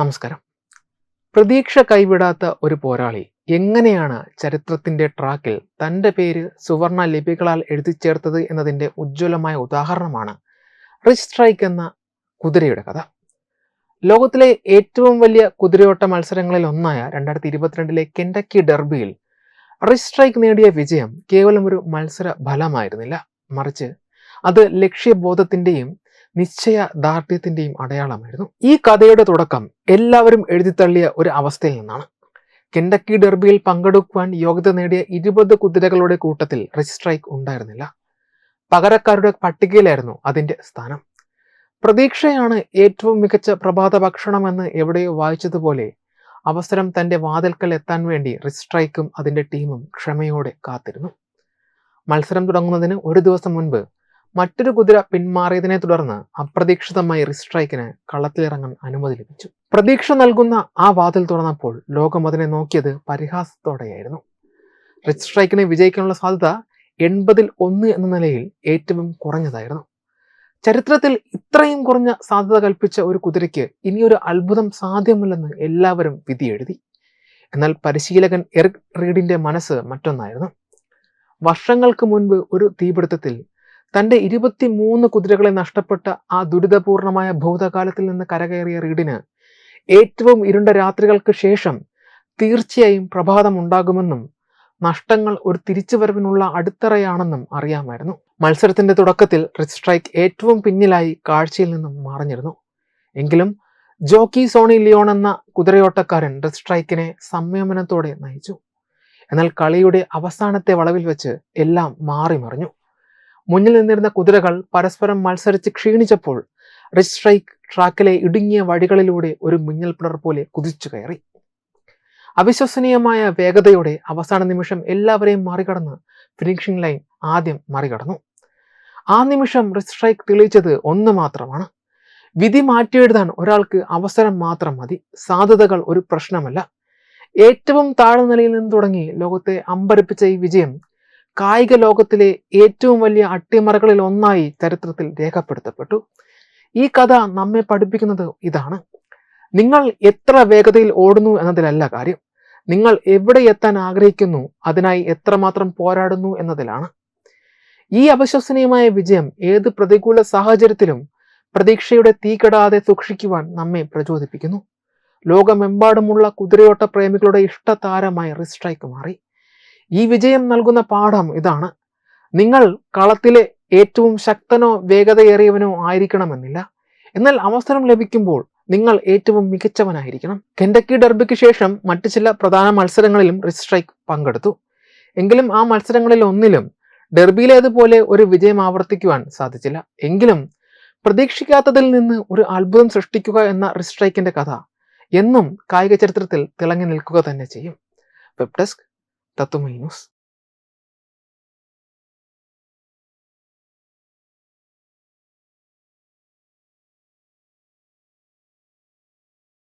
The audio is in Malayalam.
നമസ്കാരം. പ്രതീക്ഷ കൈവിടാത്ത ഒരു പോരാളി എങ്ങനെയാണ് ചരിത്രത്തിന്റെ ട്രാക്കിൽ തന്റെ പേര് സുവർണ ലിപികളാൽ എഴുതി ചേർത്തത് എന്നതിന്റെ ഉജ്ജ്വലമായ ഉദാഹരണമാണ് റിച്ച് സ്ട്രൈക്ക് എന്ന കുതിരയുടെ കഥ. ലോകത്തിലെ ഏറ്റവും വലിയ കുതിരയോട്ട മത്സരങ്ങളിൽ ഒന്നായ രണ്ടായിരത്തി ഇരുപത്തിരണ്ടിലെ കെൻഡക്കി ഡെർബിയിൽ റിച്ച് സ്ട്രൈക്ക് നേടിയ വിജയം കേവലം ഒരു മത്സര ഫലമായിരുന്നില്ല. മറിച്ച് അത് ലക്ഷ്യബോധത്തിന്റെയും നിശ്ചയ ദാർഢ്യത്തിന്റെയും അടയാളമായിരുന്നു. ഈ കഥയുടെ തുടക്കം എല്ലാവരും എഴുതിത്തള്ളിയ ഒരു അവസ്ഥയിൽ നിന്നാണ്. കെൻഡക്കി ഡെർബിയിൽ പങ്കെടുക്കുവാൻ യോഗ്യത നേടിയ ഇരുപത് കുതിരകളുടെ കൂട്ടത്തിൽ റിസ്ട്രൈക്ക് സ്ട്രൈക്ക് ഉണ്ടായിരുന്നില്ല. പകരക്കാരുടെ പട്ടികയിലായിരുന്നു അതിന്റെ സ്ഥാനം. പ്രതീക്ഷയാണ് ഏറ്റവും മികച്ച പ്രഭാത ഭക്ഷണമെന്ന് എവിടെയോ വായിച്ചതുപോലെ അവസരം തന്റെ വാതിൽക്കൽ എത്താൻ വേണ്ടി റിസ്ട്രൈക്കും സ്ട്രൈക്കും അതിന്റെ ടീമും ക്ഷമയോടെ കാത്തിരുന്നു. മത്സരം തുടങ്ങുന്നതിന് ഒരു ദിവസം മുൻപ് മറ്റൊരു കുതിര പിന്മാറിയതിനെ തുടർന്ന് അപ്രതീക്ഷിതമായി റിസ്ട്രൈക്കിന് കളത്തിലിറങ്ങാൻ അനുമതി ലഭിച്ചു. പ്രതീക്ഷ നൽകുന്ന ആ വാതിൽ തുറന്നപ്പോൾ ലോകം അതിനെ നോക്കിയത് പരിഹാസത്തോടെയായിരുന്നു. റിസ്ട്രൈക്കിനെ വിജയിക്കാനുള്ള സാധ്യത എൺപതിൽ ഒന്ന് എന്ന നിലയിൽ ഏറ്റവും കുറഞ്ഞതായിരുന്നു. ചരിത്രത്തിൽ ഇത്രയും കുറഞ്ഞ സാധ്യത കൽപ്പിച്ച ഒരു കുതിരയ്ക്ക് ഇനിയൊരു അത്ഭുതം സാധ്യമല്ലെന്ന് എല്ലാവരും വിധിയെഴുതി. എന്നാൽ പരിശീലകൻ എറിക് റീഡിന്റെ മനസ്സ് മറ്റൊന്നായിരുന്നു. വർഷങ്ങൾക്ക് മുൻപ് ഒരു തീപിടുത്തത്തിൽ തന്റെ ഇരുപത്തിമൂന്ന് കുതിരകളെ നഷ്ടപ്പെട്ട ആ ദുരിതപൂർണമായ ഭൂതകാലത്തിൽ നിന്ന് കരകയറിയ റീഡിന് ഏറ്റവും ഇരുണ്ട രാത്രികൾക്ക് ശേഷം തീർച്ചയായും പ്രഭാതം ഉണ്ടാകുമെന്നും നഷ്ടങ്ങൾ ഒരു തിരിച്ചുവരവിനുള്ള അടിത്തറയാണെന്നും അറിയാമായിരുന്നു. മത്സരത്തിന്റെ തുടക്കത്തിൽ റിച്ച് സ്ട്രൈക്ക് ഏറ്റവും പിന്നിലായി കാഴ്ചയിൽ നിന്നും മറഞ്ഞിരുന്നു. എങ്കിലും ജോക്കി സോണി ലിയോൺ എന്ന കുതിരയോട്ടക്കാരൻ റിച്ച് സ്ട്രൈക്കിനെ സംയമനത്തോടെ നയിച്ചു. എന്നാൽ കളിയുടെ അവസാനത്തെ വളവിൽ വെച്ച് എല്ലാം മാറി മറിഞ്ഞു മുന്നിൽ നിന്നിരുന്ന കുതിരകൾ പരസ്പരം മത്സരിച്ച് ക്ഷീണിച്ചപ്പോൾ റിച്ച് സ്ട്രൈക്ക് ട്രാക്കിലെ ഇടുങ്ങിയ വഴികളിലൂടെ ഒരു മിന്നൽ പിളർ പോലെ കുതിച്ചു കയറി. അവിശ്വസനീയമായ വേഗതയോടെ അവസാന നിമിഷം എല്ലാവരെയും മറികടന്ന് ഫിനിഷിംഗ് ലൈൻ ആദ്യം മറികടന്നു. ആ നിമിഷം റിച്ച് സ്ട്രൈക്ക് തെളിയിച്ചത് ഒന്ന് മാത്രമാണ്. വിധി മാറ്റിയെഴുതാൻ ഒരാൾക്ക് അവസരം മാത്രം മതി. സാധ്യതകൾ ഒരു പ്രശ്നമല്ല. ഏറ്റവും താഴ്ന്ന നിലയിൽ നിന്ന് തുടങ്ങി ലോകത്തെ അമ്പരപ്പിച്ച ഈ വിജയം കായിക ലോകത്തിലെ ഏറ്റവും വലിയ അട്ടിമറകളിൽ ഒന്നായി ചരിത്രത്തിൽ രേഖപ്പെടുത്തപ്പെട്ടു. ഈ കഥ നമ്മെ പഠിപ്പിക്കുന്നത് ഇതാണ്. നിങ്ങൾ എത്ര വേഗതയിൽ ഓടുന്നു എന്നതിലല്ല കാര്യം. നിങ്ങൾ എവിടെ എത്താൻ ആഗ്രഹിക്കുന്നു അതിനായി എത്രമാത്രം പോരാടുന്നു എന്നതിലാണ്. ഈ അവിശ്വസനീയമായ വിജയം ഏത് പ്രതികൂല സാഹചര്യത്തിലും പ്രതീക്ഷയുടെ തീകെടാതെ സൂക്ഷിക്കുവാൻ നമ്മെ പ്രചോദിപ്പിക്കുന്നു. ലോകമെമ്പാടുമുള്ള കുതിരയോട്ട പ്രേമികളുടെ ഇഷ്ടതാരമായി റിസ്ട്രൈക്ക് മാറി. ഈ വിജയം നൽകുന്ന പാഠം ഇതാണ്. നിങ്ങൾ കളത്തിലെ ഏറ്റവും ശക്തനോ വേഗതയേറിയവനോ ആയിരിക്കണമെന്നില്ല. എന്നാൽ അവസരം ലഭിക്കുമ്പോൾ നിങ്ങൾ ഏറ്റവും മികച്ചവനായിരിക്കണം. കെൻഡക്കി ഡർബിക്ക് ശേഷം മറ്റു ചില പ്രധാന മത്സരങ്ങളിലും റിസ്ട്രൈക്ക് പങ്കെടുത്തു. എങ്കിലും ആ മത്സരങ്ങളിൽ ഒന്നിലും ഡെർബിയിലേതുപോലെ ഒരു വിജയം ആവർത്തിക്കുവാൻ സാധിച്ചില്ല. എങ്കിലും പ്രതീക്ഷിക്കാത്തതിൽ നിന്ന് ഒരു അത്ഭുതം സൃഷ്ടിക്കുക എന്ന റിസ്ട്രൈക്കിന്റെ കഥ എന്നും കായിക ചരിത്രത്തിൽ തിളങ്ങി നിൽക്കുക തന്നെ ചെയ്യും. Web desk. だと思います。